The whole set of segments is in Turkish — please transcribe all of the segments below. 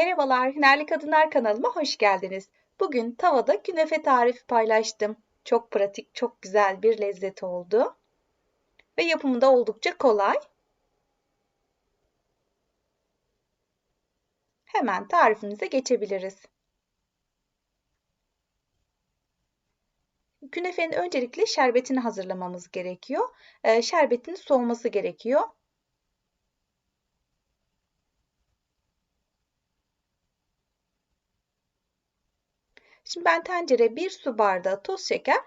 Merhabalar, Hünerli Kadınlar kanalıma hoş geldiniz. Bugün tavada künefe tarifi paylaştım. Çok pratik, çok güzel bir lezzet oldu. Ve yapımı da oldukça kolay. Hemen tarifimize geçebiliriz. Künefenin öncelikle şerbetini hazırlamamız gerekiyor. Ee, şerbetinin soğuması gerekiyor. Şimdi ben tencereye 1 su bardağı toz şeker,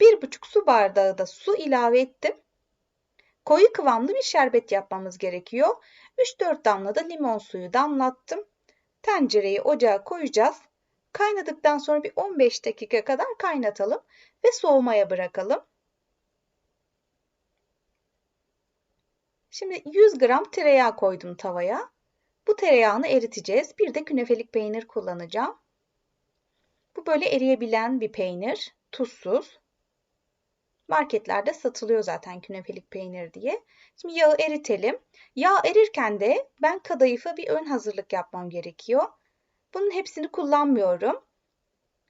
1,5 su bardağı da su ilave ettim. Koyu kıvamlı bir şerbet yapmamız gerekiyor. 3-4 damla da limon suyu damlattım. Tencereyi ocağa koyacağız. Kaynadıktan sonra bir 15 dakika kadar kaynatalım ve soğumaya bırakalım. Şimdi 100 gram tereyağı koydum tavaya. Bu tereyağını eriteceğiz. Bir de künefelik peynir kullanacağım. Bu böyle eriyebilen bir peynir. Tuzsuz. Marketlerde satılıyor zaten künefelik peynir diye. Şimdi yağı eritelim. Yağ erirken de ben kadayıfa bir ön hazırlık yapmam gerekiyor. Bunun hepsini kullanmıyorum.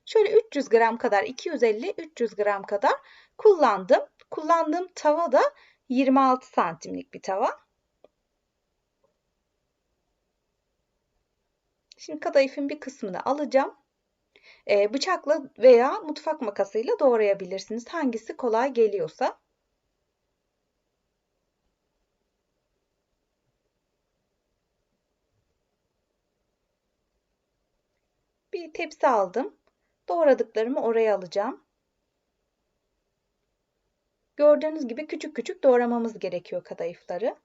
Şöyle 300 gram kadar, 250-300 gram kadar kullandım. Kullandığım tava da 26 santimlik bir tava. Şimdi kadayıfın bir kısmını alacağım. Ee, bıçakla veya mutfak makasıyla doğrayabilirsiniz. Hangisi kolay geliyorsa. Bir tepsi aldım. Doğradıklarımı oraya alacağım. Gördüğünüz gibi küçük küçük doğramamız gerekiyor kadayıfları.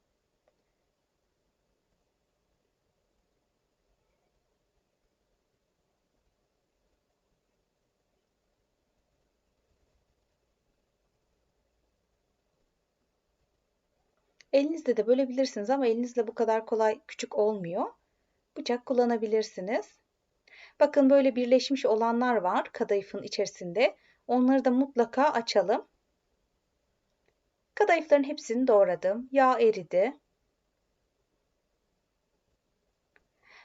Elinizle de bölebilirsiniz ama elinizle bu kadar kolay küçük olmuyor. Bıçak kullanabilirsiniz. Bakın böyle birleşmiş olanlar var kadayıfın içerisinde. Onları da mutlaka açalım. Kadayıfların hepsini doğradım. Yağ eridi.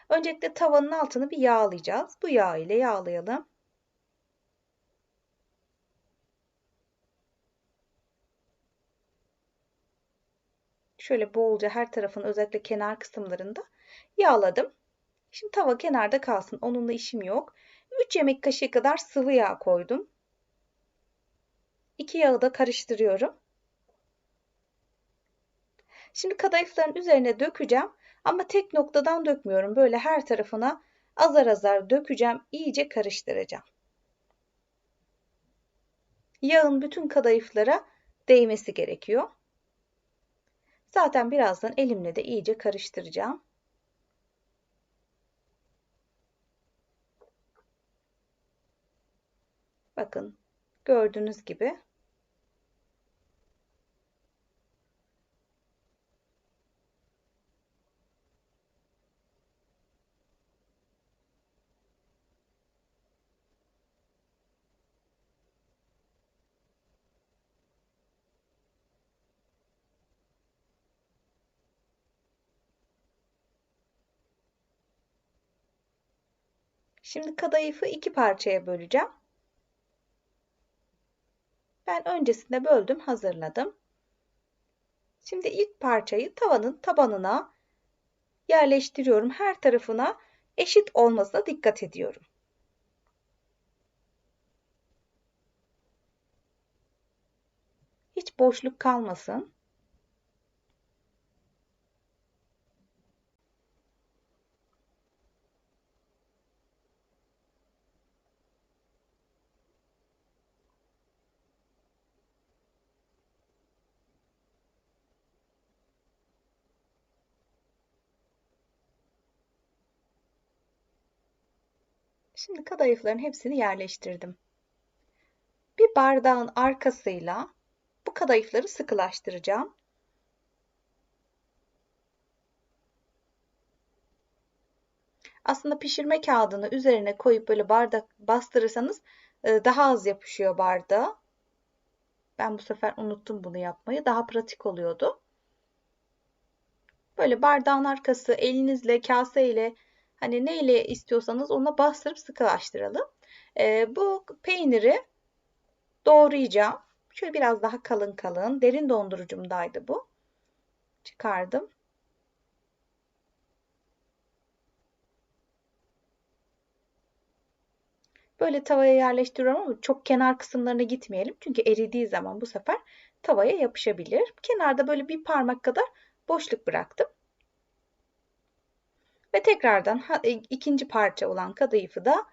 Öncelikle tavanın altını bir yağlayacağız. Bu yağ ile yağlayalım. Şöyle bolca her tarafın özellikle kenar kısımlarında yağladım. Şimdi tava kenarda kalsın. Onunla işim yok. 3 yemek kaşığı kadar sıvı yağ koydum. 2 yağı da karıştırıyorum. Şimdi kadayıfların üzerine dökeceğim. Ama tek noktadan dökmüyorum. Böyle her tarafına azar azar dökeceğim. İyice karıştıracağım. Yağın bütün kadayıflara değmesi gerekiyor. Zaten birazdan elimle de iyice karıştıracağım. Bakın gördüğünüz gibi Şimdi kadayıfı iki parçaya böleceğim. Ben öncesinde böldüm, hazırladım. Şimdi ilk parçayı tavanın tabanına yerleştiriyorum. Her tarafına eşit olmasına dikkat ediyorum. Hiç boşluk kalmasın. Şimdi kadayıfların hepsini yerleştirdim. Bir bardağın arkasıyla bu kadayıfları sıkılaştıracağım. Aslında pişirme kağıdını üzerine koyup böyle bardak bastırırsanız e, daha az yapışıyor bardağa. Ben bu sefer unuttum bunu yapmayı. Daha pratik oluyordu. Böyle bardağın arkası elinizle, kaseyle Hani neyle istiyorsanız ona bastırıp sıkılaştıralım. Ee, bu peyniri doğrayacağım. Şöyle biraz daha kalın kalın. Derin dondurucumdaydı bu. Çıkardım. Böyle tavaya yerleştiriyorum ama çok kenar kısımlarına gitmeyelim. Çünkü eridiği zaman bu sefer tavaya yapışabilir. Kenarda böyle bir parmak kadar boşluk bıraktım. Ve tekrardan e, ikinci parça olan kadayıfı da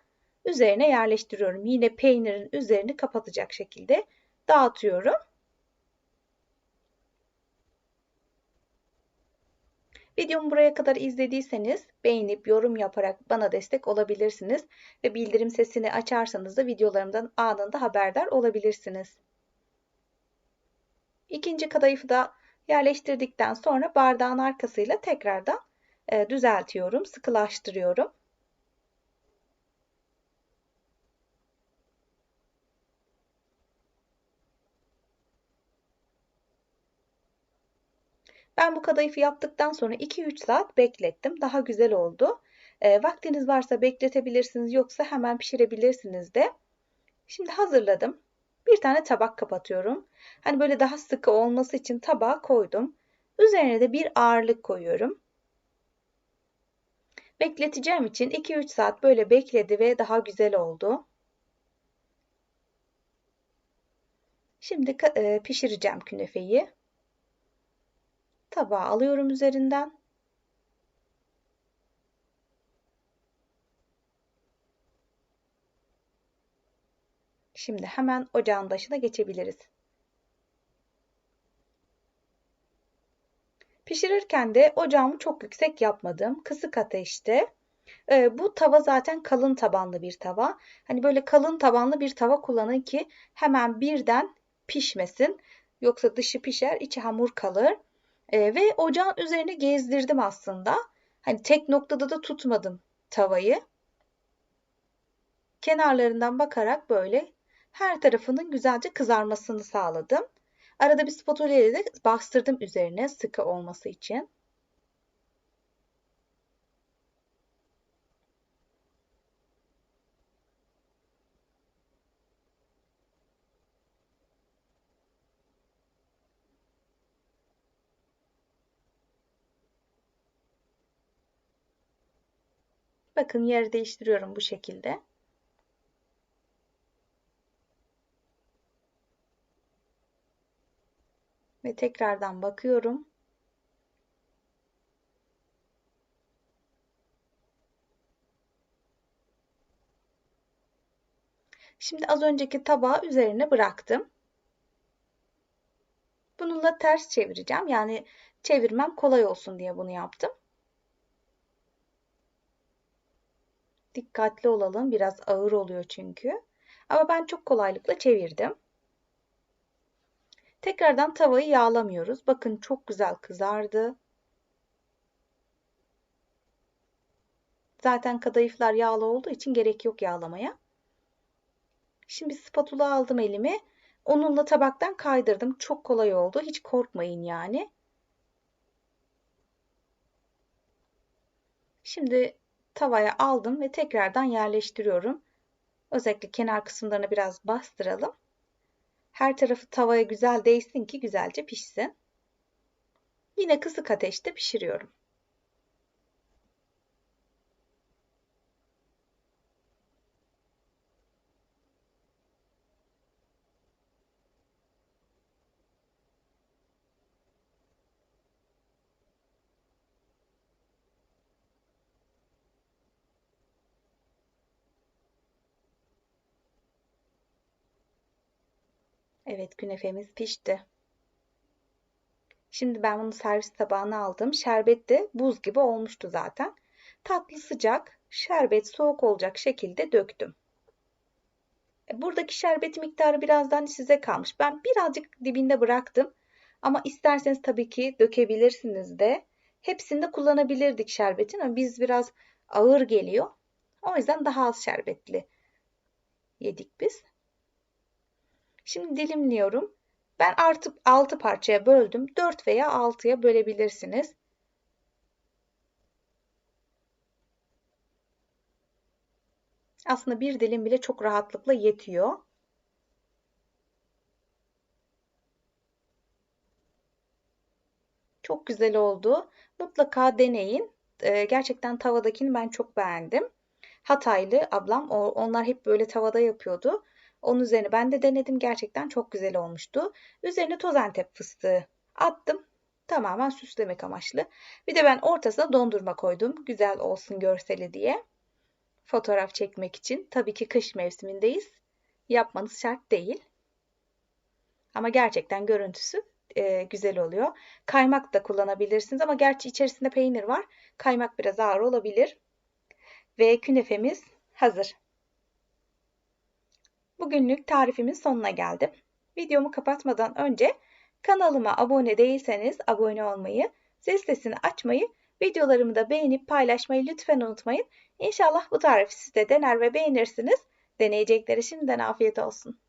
üzerine yerleştiriyorum. Yine peynirin üzerini kapatacak şekilde dağıtıyorum. Videomu buraya kadar izlediyseniz beğenip yorum yaparak bana destek olabilirsiniz ve bildirim sesini açarsanız da videolarımdan anında haberdar olabilirsiniz. İkinci kadayıfı da yerleştirdikten sonra bardağın arkasıyla tekrardan e, düzeltiyorum, sıkılaştırıyorum. Ben bu kadayıfı yaptıktan sonra 2-3 saat beklettim. Daha güzel oldu. E, vaktiniz varsa bekletebilirsiniz yoksa hemen pişirebilirsiniz de. Şimdi hazırladım. Bir tane tabak kapatıyorum. Hani böyle daha sıkı olması için tabağa koydum. Üzerine de bir ağırlık koyuyorum. Bekleteceğim için 2-3 saat böyle bekledi ve daha güzel oldu. Şimdi e, pişireceğim künefeyi. Tabağa alıyorum üzerinden. Şimdi hemen ocağın başına geçebiliriz. Pişirirken de ocağımı çok yüksek yapmadım. Kısık ateşte. Ee, bu tava zaten kalın tabanlı bir tava. Hani böyle kalın tabanlı bir tava kullanın ki hemen birden pişmesin. Yoksa dışı pişer, içi hamur kalır. Ee, ve ocağın üzerine gezdirdim aslında. Hani tek noktada da tutmadım tavayı. Kenarlarından bakarak böyle her tarafının güzelce kızarmasını sağladım. Arada bir spatula ile de bastırdım üzerine sıkı olması için. Bakın yer değiştiriyorum bu şekilde. Ve tekrardan bakıyorum. Şimdi az önceki tabağı üzerine bıraktım. Bununla ters çevireceğim. Yani çevirmem kolay olsun diye bunu yaptım. Dikkatli olalım. Biraz ağır oluyor çünkü. Ama ben çok kolaylıkla çevirdim. Tekrardan tavayı yağlamıyoruz. Bakın çok güzel kızardı. Zaten kadayıflar yağlı olduğu için gerek yok yağlamaya. Şimdi spatula aldım elimi. Onunla tabaktan kaydırdım. Çok kolay oldu. Hiç korkmayın yani. Şimdi tavaya aldım ve tekrardan yerleştiriyorum. Özellikle kenar kısımlarına biraz bastıralım. Her tarafı tavaya güzel değsin ki güzelce pişsin. Yine kısık ateşte pişiriyorum. Evet künefemiz pişti. Şimdi ben bunu servis tabağına aldım. Şerbet de buz gibi olmuştu zaten. Tatlı sıcak, şerbet soğuk olacak şekilde döktüm. E, buradaki şerbet miktarı birazdan size kalmış. Ben birazcık dibinde bıraktım. Ama isterseniz tabii ki dökebilirsiniz de. Hepsinde kullanabilirdik şerbetin ama biz biraz ağır geliyor. O yüzden daha az şerbetli yedik biz. Şimdi dilimliyorum. Ben artık 6 parçaya böldüm. 4 veya 6'ya bölebilirsiniz. Aslında bir dilim bile çok rahatlıkla yetiyor. Çok güzel oldu. Mutlaka deneyin. Ee, gerçekten tavadakini ben çok beğendim. Hataylı ablam onlar hep böyle tavada yapıyordu. Onun üzerine ben de denedim. Gerçekten çok güzel olmuştu. Üzerine toz antep fıstığı attım. Tamamen süslemek amaçlı. Bir de ben ortasına dondurma koydum. Güzel olsun görseli diye. Fotoğraf çekmek için. Tabii ki kış mevsimindeyiz. Yapmanız şart değil. Ama gerçekten görüntüsü e, güzel oluyor. Kaymak da kullanabilirsiniz ama gerçi içerisinde peynir var. Kaymak biraz ağır olabilir. Ve künefemiz hazır. Bugünlük tarifimin sonuna geldim. Videomu kapatmadan önce kanalıma abone değilseniz abone olmayı, zil sesini açmayı, videolarımı da beğenip paylaşmayı lütfen unutmayın. İnşallah bu tarifi siz de dener ve beğenirsiniz. Deneyecekleri şimdiden afiyet olsun.